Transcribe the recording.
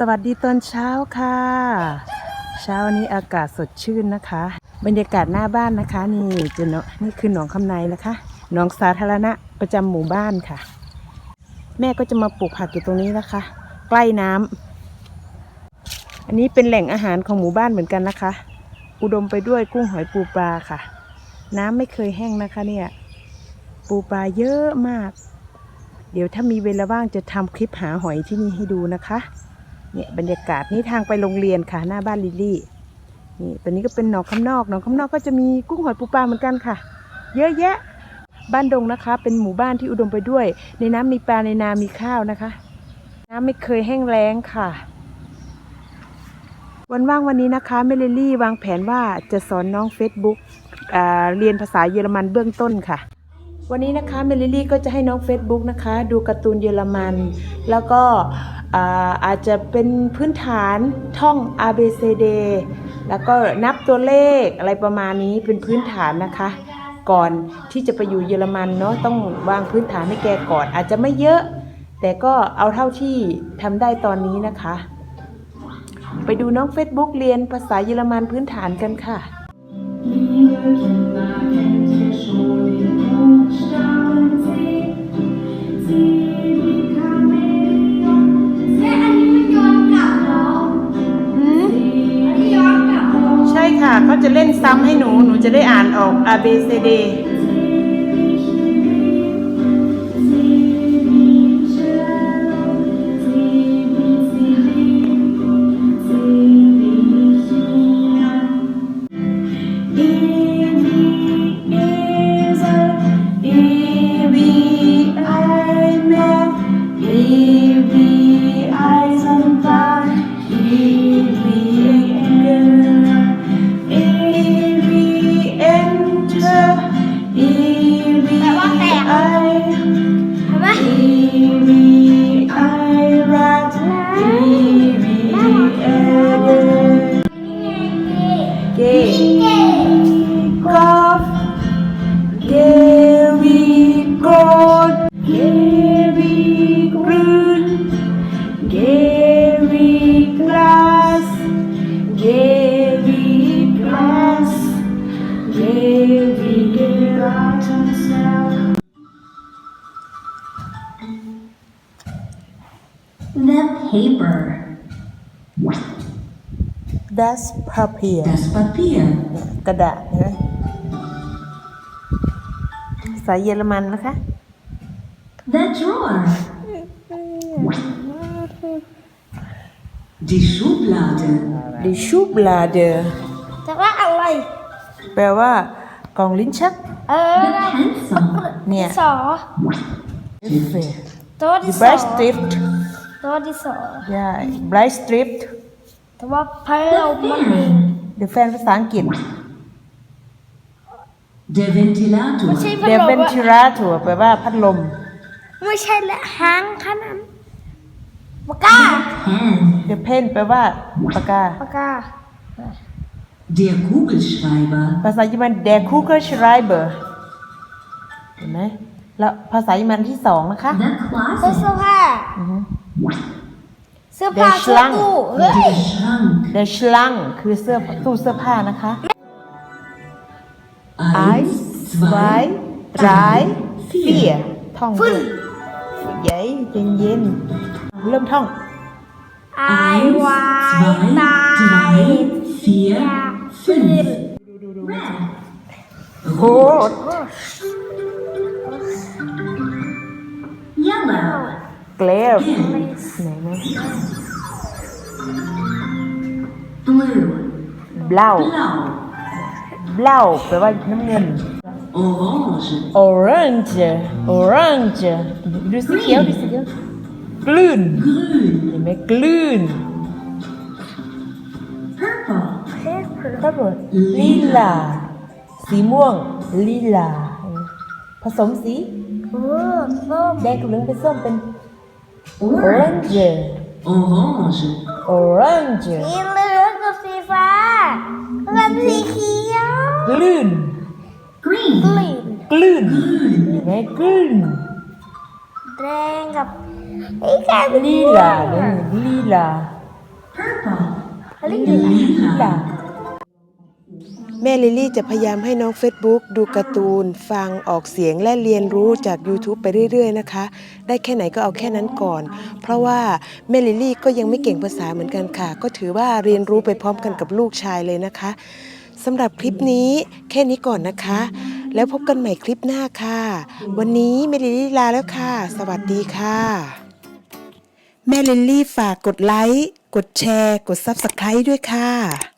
สวัสดีตอนเช้าค่ะ เช้านี้อากาศสดชื่นนะคะ บรรยากาศหน้าบ้านนะคะนี่จะเนาะนี่คือหนองคำในนะคะหนองสาธารณะประจำหมู่บ้านค่ะ แม่ก็จะมาปลูกผักอยู่ตรงนี้นะคะ ใกล้น้ำอันนี้เป็นแหล่งอาหารของหมู่บ้านเหมือนกันนะคะ อุดมไปด้วยกุ้งหอยปูปลาค่ะ น้ำไม่เคยแห้งนะคะเนี่ยปูปลาเยอะมาก เดี๋ยวถ้ามีเวลาว่างจะทำคลิปหาหอยที่นี่ให้ดูนะคะ เนี่ยบรรยากาศนี่ทางไปโรงเรียนค่ะหน้าบ้านลิลลี่นี่ตัวนี้ก็เป็นหนองคำนอกหนองคำนอกก็จะมีกุ้งหอยปูปลาเหมือนกันค่ะ เยอะแยะ บ้านดงนะคะ เป็นหมู่บ้านที่อุดมไปด้วย ในน้ำมีปลาในนามีข้าวนะคะ น้ำไม่เคยแห้งแล้งค่ะ วันว่างวันนี้นะคะเมลิลลี่วางแผนว่าจะสอนน้องเฟซบุ๊กอ่าเรียนภาษาเยอรมันเบื้องต้นค่ะวันนี้นะคะเมลิลี่ก็จะให้น้อง Facebook นะคะ ดูการ์ตูนเยอรมัน แล้วก็ อาอาจจะเป็นพื้นฐานท่อง A B C D แล้วก็นับตัวเลขอะไรประมาณนี้เป็นพื้นฐานนะคะ ก่อนที่จะไปอยู่เยอรมันเนาะต้องวางพื้นฐานให้แกก่อน อาจจะไม่เยอะ แต่ก็เอาเท่าที่ทำได้ตอนนี้นะคะ ไปดูน้อง Facebook เรียนภาษาเยอรมันพื้นฐานกันค่ะ จะเล่นซ้ำให้หนู หนูจะได้อ่านออก A B C D The paper. Das Papier Das Papier. กระดาษนะภาษาเยอรมันนะคะ The drawer. Die Schublade. Die Schublade แต่ว่าอะไร แปลว่ากล่องลิ้นชัก เออ The pencil. เนี่ยสอตัว Die ที่สอ Bleistift ตัวที่สอใช่ Bleistift แต่ว่าเพลมันมี The Fan ภาษาอังกฤษ Der Ventilator. ไม่ใช่พัด The ลมอะ Ventilator แปลว่าพัดลม ไม่ใช่และหางขนาดปากกา Pen. The Pen แปลว่าปากกา ปากกา Der Kugelschreiber. ภาษาเยอรมัน Der Kugelschreiber เห็นไหมแล้วภาษาเยอรมันที่สองนะคะ The เสื้อ closet. เสื้อผ้าอือฮึ เสื้อผ้า Der เสื้อ Schrank ตู้เฮ้ย Der Schrank. The Schlank คือเสื้อตู้เสื้อผ้านะคะ Eins, zwei zwei, drei vier. vier ท่องด้วยเย้เย็นเย็นๆเริ่มท่อง ไอวาย Eins, ตาย zwei, drei, vier, Hốt. Clear. Blue. mẹ Blau. Blau. Phải vậy năm nghìn Orange. Orange. Đưa xích kéo Đưa xích kéo Grün Này mẹ Grün Purple. Purple. Lila. Xí muông. ลีลาสีม่วงลีลา ผสมสีเออส้มแดงกับเหลืองเป็นส้มเป็น Orange. orange Orange. orange สีเหลืองกับสีฟ้ากับสีเขียวกลื่น Green. กลิ่นกลื่น Grün. เห็นไหมกลื่นแดงกับไอ้แก่ลีลาเนี่ยลีลา Lima. แม่ลิลี่จะพยายามให้น้อง Facebook ดูการ์ตูน ฟังออกเสียงและเรียนรู้จาก YouTube ไปเรื่อยๆนะคะ ได้แค่ไหนก็เอาแค่นั้นก่อน เพราะว่าแม่ลิลี่ก็ยังไม่เก่งภาษาเหมือนกันค่ะ ก็ถือว่าเรียนรู้ไปพร้อมกันกับลูกชายเลยนะคะสำหรับคลิปนี้แค่นี้ก่อนนะคะ แล้วพบกันใหม่คลิปหน้าค่ะ วันนี้แม่ลิลี่ลาแล้วค่ะ สวัสดีค่ะ แม่ลิลลี่ฝากกดไลค์กดแชร์ กด Subscribe ด้วยค่ะ